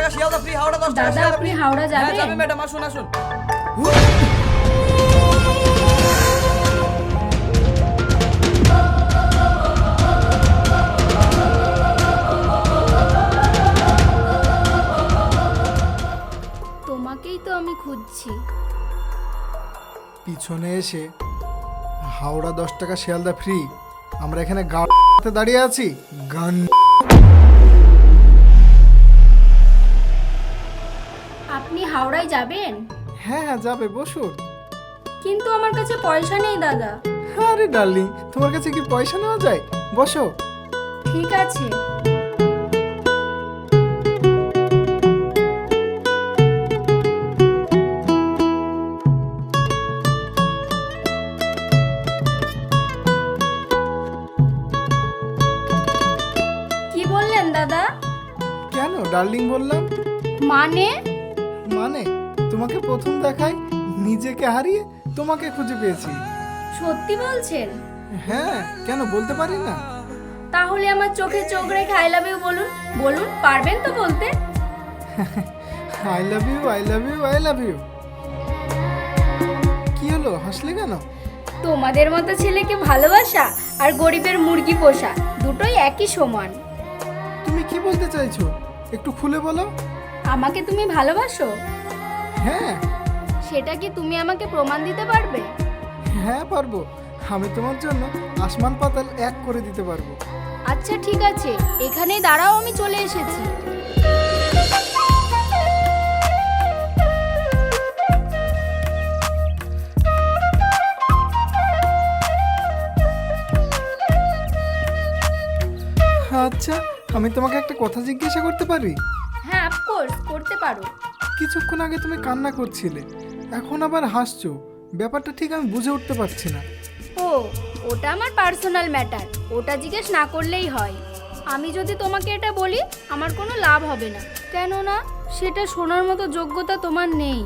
দশটা দাদা আপনি হাওড়া হ্যাঁ যাবেন? যাবে ম্যাডাম আসুন আসুন। তোমাকেই তো আমি খুঁজছি। পিছনে এসে হাওড়া দশ টাকা শিয়ালদা ফ্রি আমরা এখানে গাড়িতে দাঁড়িয়ে আছি। গান হাওড়ায় যাবেন? হ্যাঁ হ্যাঁ যাবে বসুন। কিন্তু আমার কাছে পয়সা নেই দাদা। আরে ডার্লিং তোমার কাছে কি পয়সা নেওয়া যায়? বসো। ঠিক আছে। কি বললেন দাদা? কেন ডার্লিং বললাম? মানে? মানে? তোমাকে প্রথম দেখায় নিজেকে হারিয়ে তোমাকে খুঁজে পেয়েছি। সত্যি বলছেন? হ্যাঁ কেন বলতে পারি না? তাহলে আমার চোখে চোখ রেখে আই লাভ ইউ বলুন। বলুন পারবেন তো বলতে? I love you I love you I love you কি হলো হাসলে কেন? তোমাদের মতো ছেলেকে ভালোবাসা আর গরিবের মুরগি পোষা দুটোই একই সমান। তুমি কি বলতে চাইছো? একটু খুলে বলো। আমাকে তুমি ভালোবাসো? হ্যাঁ। সেটা কি তুমি আমাকে প্রমাণ দিতে পারবে? হ্যাঁ পারব। আমি তোমার জন্য আসমান পাতাল এক করে দিতে পারব। আচ্ছা ঠিক আছে। এখানেই দাঁড়াও আমি চলে এসেছি। আচ্ছা আমি তোমাকে একটা কথা জিজ্ঞাসা করতে পারি? হ্যাঁ অফকোর্স করতে পারো। কিছুক্ষণ আগে তুমি কান্না করছিলে এখন আবার হাসছো। ব্যাপারটা ঠিক আমি বুঝে উঠতে পারছি না। ও ওটা আমার পার্সোনাল ম্যাটার ওটা জিজ্ঞেস না করলেই হয়। আমি যদি তোমাকে এটা বলি আমার কোনো লাভ হবে না। কেননা সেটা শোনার মতো যোগ্যতা তোমার নেই।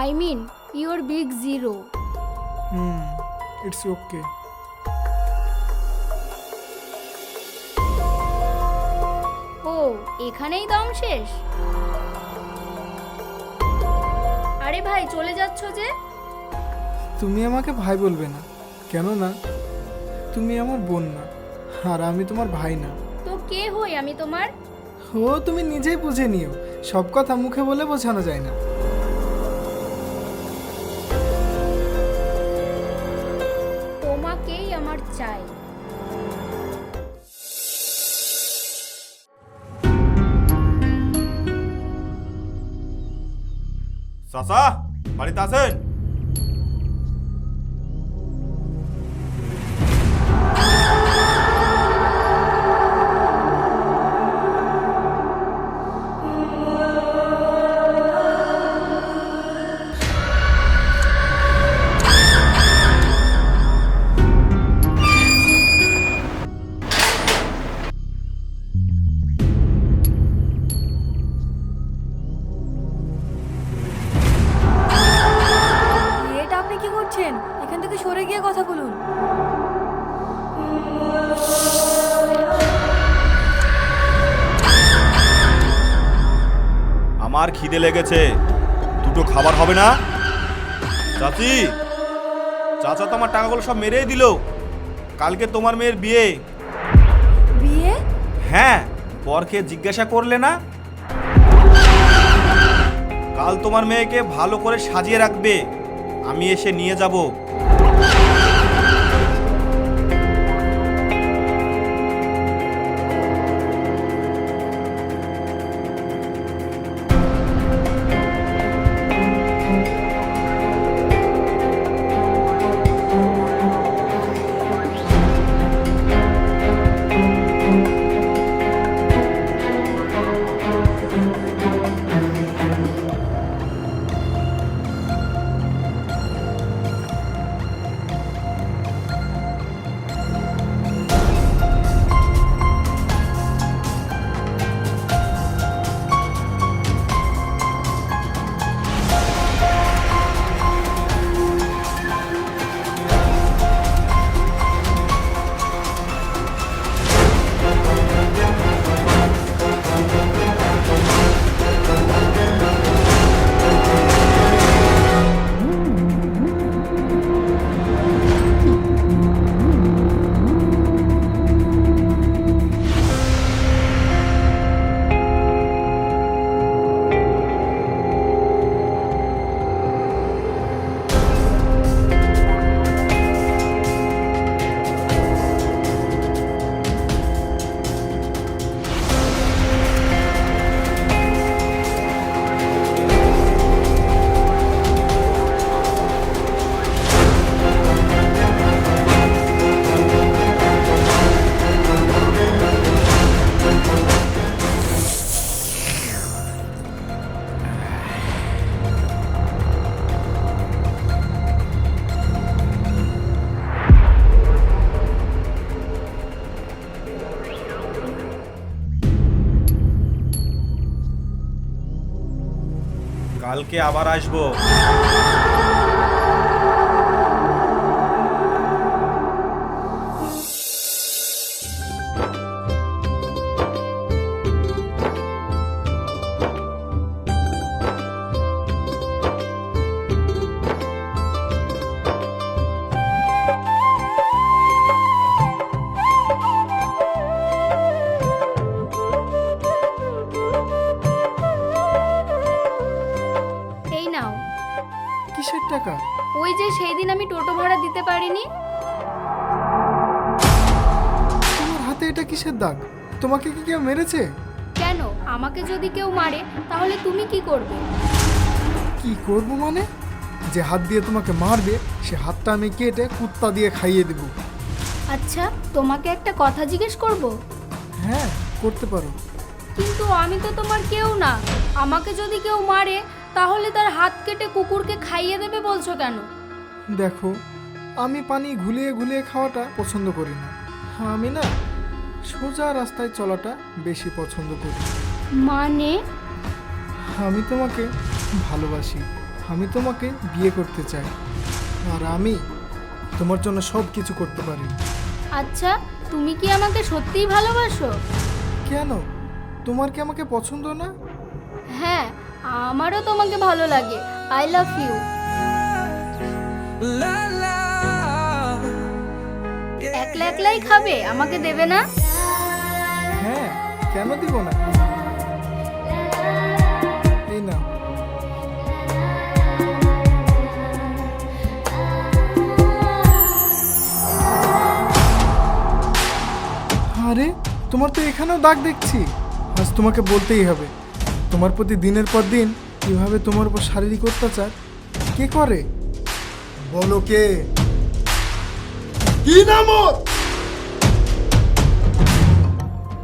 I mean your big zero hmm it's okay এখানেই দম শেষ। আরে ভাই চলে যাচ্ছ যে? তুমি আমাকে ভাই বলবে না। কেন না? তুমি আমার বোন না আর আমি তোমার ভাই না। তো কে হই আমি তোমার? ও তুমি নিজেই বুঝে নিও। সব কথা মুখে বলে বোঝানো যায় না। চাচা বাড়িতে আছেন লেগেছে। দুটো খাবার হবে না? চাচি চাচা তো আমার টাকাগুলো সব মেরেই দিল। কালকে তোমার মেয়ের বিয়ে। বিয়ে? হ্যাঁ পরকে জিজ্ঞাসা করলে না? কাল তোমার মেয়েকে ভালো করে সাজিয়ে রাখবে। আমি এসে নিয়ে যাব। কালকে আবার আসব। কিসের টাকা? ওই যে সেই দিন আমি টোটো ভাড়া দিতে পারিনি। তোমার হাতে এটা কিসের দাগ? তোমাকে কি কেউ মেরেছে? কেন? আমাকে যদি কেউ মারে তাহলে তুমি কি করবে? কি করব মানে? যে হাত দিয়ে তোমাকে মারবে সে হাতটা আমি কেটে কুত্তা দিয়ে খাইয়ে দেব। আচ্ছা তোমাকে একটা কথা জিজ্ঞেস করব? হ্যাঁ করতে পারো। কিন্তু আমি তো তোমার কেউ না। আমাকে যদি কেউ মারে তাহলে তার হাত কেটে কুকুরকে খাইয়ে দেবে বলছো কেন? দেখো আমি পানি ঘুলিয়ে ঘুলিয়ে খাওয়াটা পছন্দ করি না। আমি না সোজা রাস্তায় চলাটা বেশি পছন্দ করি। মানে? আমি তোমাকে ভালোবাসি আমি তোমাকে বিয়ে করতে চাই আর আমি তোমার জন্য সব কিছু করতে পারি। আচ্ছা তুমি কি আমাকে সত্যিই ভালোবাসো? কেন? তোমার কি আমাকে পছন্দ না? হ্যাঁ আমারও তোমাকে ভালো লাগে। আই লাভ ইউ একলা একলাই খাবে? আমাকে দেবে না? হ্যাঁ কেন দিব না? এই না আরে তোমার তো এখানেও দাগ দেখছি। আজ তোমাকে বলতেই হবে। তোমার প্রতি দিনের পর দিন কীভাবে তোমার উপর শারীরিক অত্যাচার? কে করে? বলো কে? কি?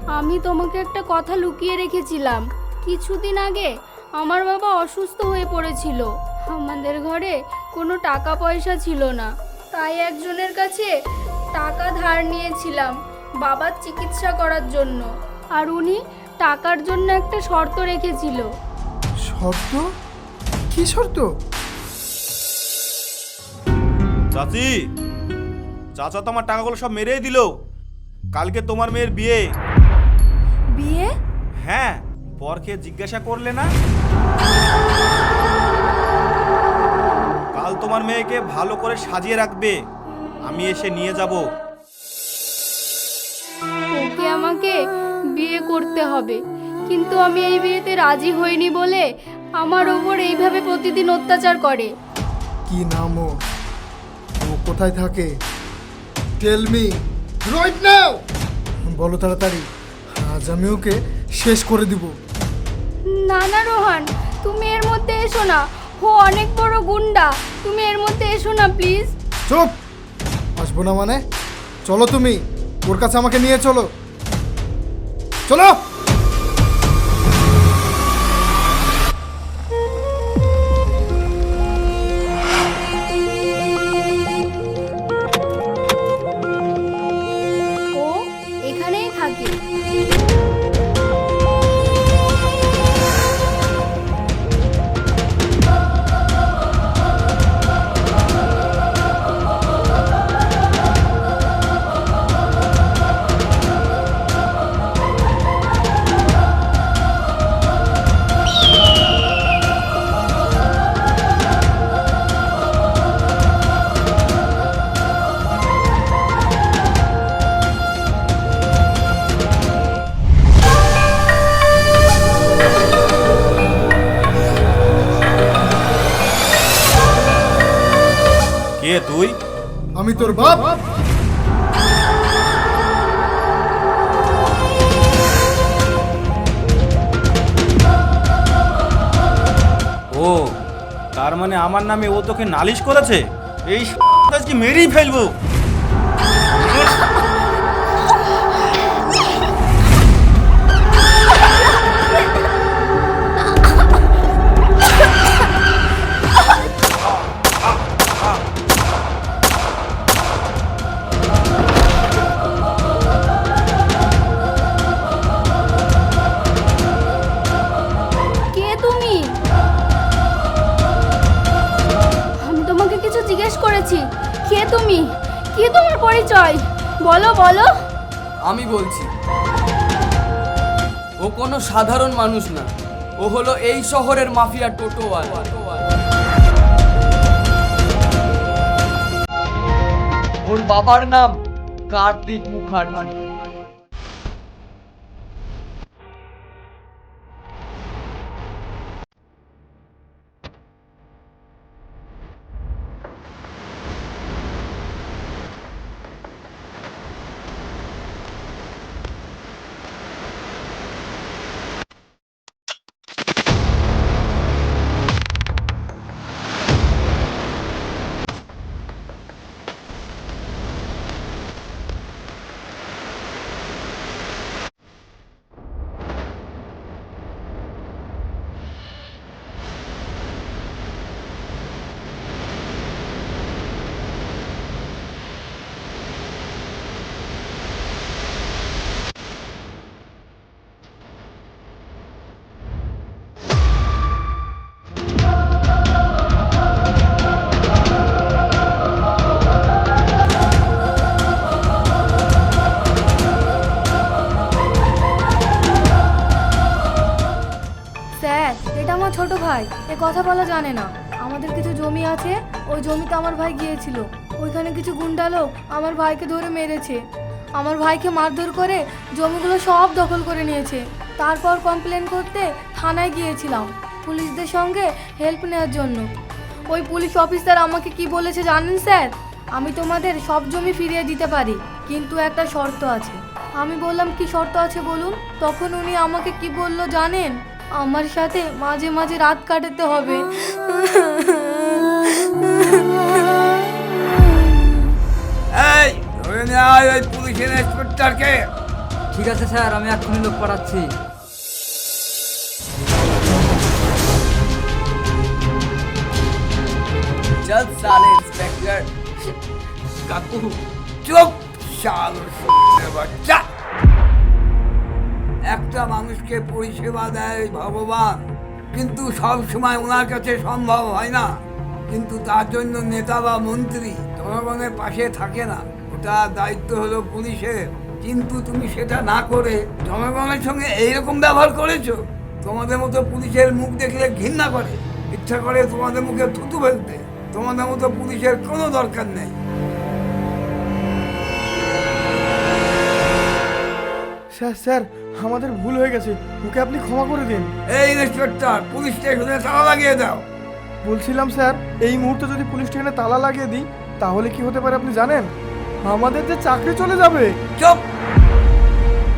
আমি তোমাকে একটা কথা লুকিয়ে রেখেছিলাম। কিছুদিন আগে আমার বাবা অসুস্থ হয়ে পড়েছিল। আমাদের ঘরে কোনো টাকা পয়সা ছিল না। তাই একজনের কাছে টাকা ধার নিয়েছিলাম বাবার চিকিৎসা করার জন্য। আর উনি টাকার জন্য একটা শর্ত রেখেছিল। শর্ত? কি শর্ত? চাচি চাচা তো আমার টাকাগুলো সব মেরেই দিল। কালকে তোমার মেয়ের বিয়ে। বিয়ে? হ্যাঁ পরকে জিজ্ঞাসা করলে না? কাল তোমার মেয়েকে ভালো করে সাজিয়ে রাখবে। আমি এসে নিয়ে যাব। ওকে আমাকে বিয়ে করতে হবে। কিন্তু আমি এই বিয়েতে রাজি হইনি বলে আমার ওপর এইভাবে প্রতিদিন অত্যাচার করে। কি নাম ও? ও কোথায় থাকে? টেল মি রাইট নাও বলো তাড়াতাড়ি আজ আমি ওকে শেষ করে দিব। না না রোহান তুমি এর মধ্যে এসো না। ও অনেক বড় গুন্ডা। তুমি এর মধ্যে এসো না প্লিজ চুপ! আসব না মানে? চলো তুমি ওর কাছে আমাকে নিয়ে চলো। চলো ও তার মানে আমার নামে ও তোকে নালিশ করেছে? এই কি মেরেই ফেলব। কি তোমার পরিচয়? বলো বলো। আমি বলছি, ও কোনো সাধারণ মানুষ না। ও হলো এই শহরের মাফিয়া টোটোয়াল ওর বাবার নাম কার্তিক মুখার্জি। ভাই, এ কথা বলা জানে না। আমাদের কিছু জমি আছে, ওই জমিতে আমার ভাই গিয়েছিল। ওইখানে কিছু গুন্ডা লোক আমার ভাইকে ধরে মেরেছে। আমার ভাইকে মারধর করে জমিগুলো সব দখল করে নিয়েছে। তারপর কমপ্লেন করতে থানায় গিয়েছিলাম, পুলিশদের সঙ্গে হেল্প নেওয়ার জন্য। ওই পুলিশ অফিসার আমাকে কি বলেছে জানেন স্যার? আমি তোমাদের সব জমি ফিরিয়ে দিতে পারি, কিন্তু একটা শর্ত আছে। আমি বললাম, কি শর্ত আছে বলুন? তখন উনি আমাকে কি বলল জানেন? আমার সাথে মাঝে মাঝে রাত কাটাতে হবে। এই ধরে নেওয়া ওই পুলিশের ইন্সপেক্টরকে। ঠিক আছে স্যার আমি এক্ষুনি লোক পাঠাচ্ছি। চল সালে ইন্সপেক্টর। কাকু চুপ শাল বাচ্চা একটা মানুষকে পরিষেবা দেয় ভগবান। কিন্তু সব সময় ওনার কাছে সম্ভব হয় না। কিন্তু তার জন্য নেতা বা মন্ত্রী জনগণের পাশে থাকে না। ওটা দায়িত্ব হলো পুলিশের। কিন্তু তুমি সেটা না করে জনগণের সঙ্গে এইরকম ব্যবহার করেছ? তোমাদের মতো পুলিশের মুখ দেখলে ঘৃণা করে। ইচ্ছা করে তোমাদের মুখে থুতু ফেলতে। তোমাদের মতো পুলিশের কোনো দরকার নেই। স্যার স্যার আমাদের ভুল হয়ে গেছে। ওকে আপনি ক্ষমা করে দিন। এই ইন্সপেক্টর পুলিশ স্টেশনে তালা লাগিয়ে দাও। বলছিলাম স্যার এই মুহূর্তে যদি পুলিশ স্টেশনে তালা লাগিয়ে দিই তাহলে কি হতে পারে আপনি জানেন? আমাদের যে চাকরি চলে যাবে। চুপ!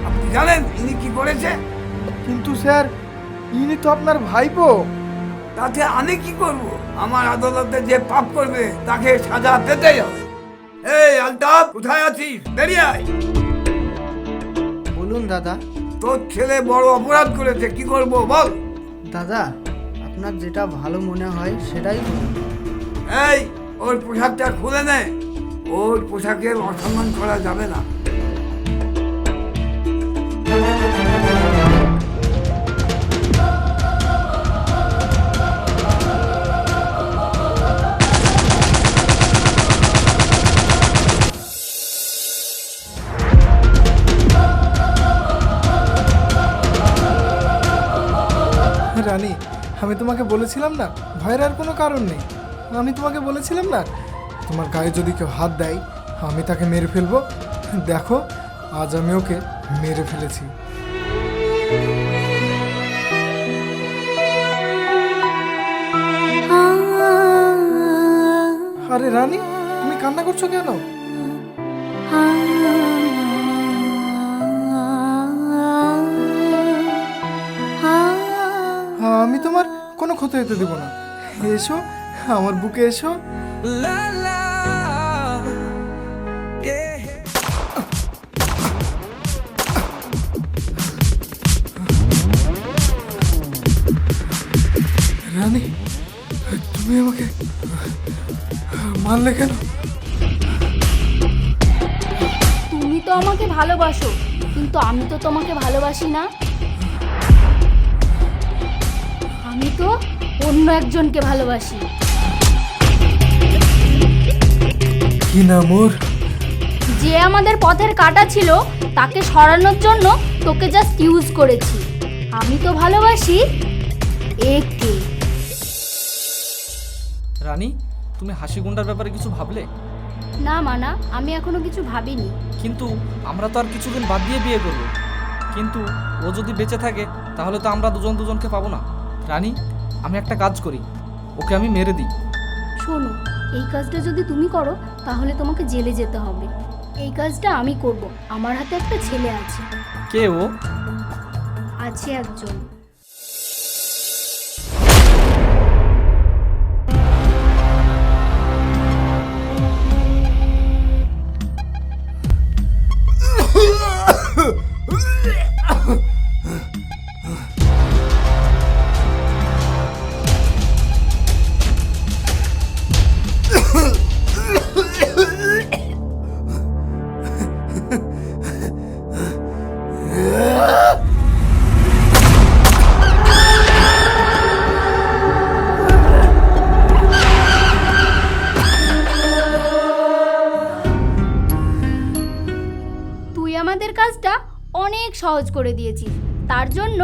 আপনি জানেন ইনি কি করেছে? কিন্তু স্যার ইনি তো আপনার ভাইপো। তাতে আমি কি করব? আমার আদালতে যে পাপ করবে তাকে সাজা পেতেই হবে। এই আলতাফ কোথায় আছিস? বেরিয়ে আয়। বলুন দাদা তোর ছেলে বড় অপরাধ করেছে কি করব বল? দাদা আপনার যেটা ভালো মনে হয় সেটাই করুন এই ওর পোশাকটা খুলে নে। ওর পোশাকের অসম্মান করা যাবে না। রানী, আমি তোমাকে বলেছিলাম না, ভয়ের আর কোনো কারণ নেই। আমি তোমাকে বলেছিলাম না, তোমার গায়ে যদি কেউ হাত দেয়, আমি তাকে মেরে ফেলব। দেখো, আজ আমি ওকে মেরে ফেলেছি। আরে রানী, তুমি কান্না করছ কেন? কোনো ক্ষতি হতে দেবো না। এসো, আমার বুকে এসো। রানী, তুমি আমাকে মারলে কেন? তুমি তো আমাকে ভালোবাসো, কিন্তু আমি তো তোমাকে ভালোবাসি না। তো অন্য একজনকে ভালোবাসি। কি নাম ওর? যে আমাদের পথের কাটা ছিল তাকে সরানোর জন্য তোকে জাস্ট ইউজ করেছি। আমি তো ভালোবাসি একে। রানী তুমি হাসি গুন্ডার ব্যাপারে কিছু ভাবলে? না মানা আমি এখনও কিছু ভাবিনি। কিন্তু আমরা তো আর কিছুদিন বাদ দিয়ে বিয়ে করব। কিন্তু ও যদি বেঁচে থাকে তাহলে তো আমরা দুজন দুজনকে পাবো না। রানী আমি একটা কাজ করি। ওকে আমি মেরে দিই। শোনো এই কাজটা যদি তুমি করো তাহলে তোমাকে জেলে যেতে হবে। এই কাজটা আমি করব। আমার হাতে একটা ছেলে আছে। কে ও? আছে একজন। করে দিয়েছিস তার জন্য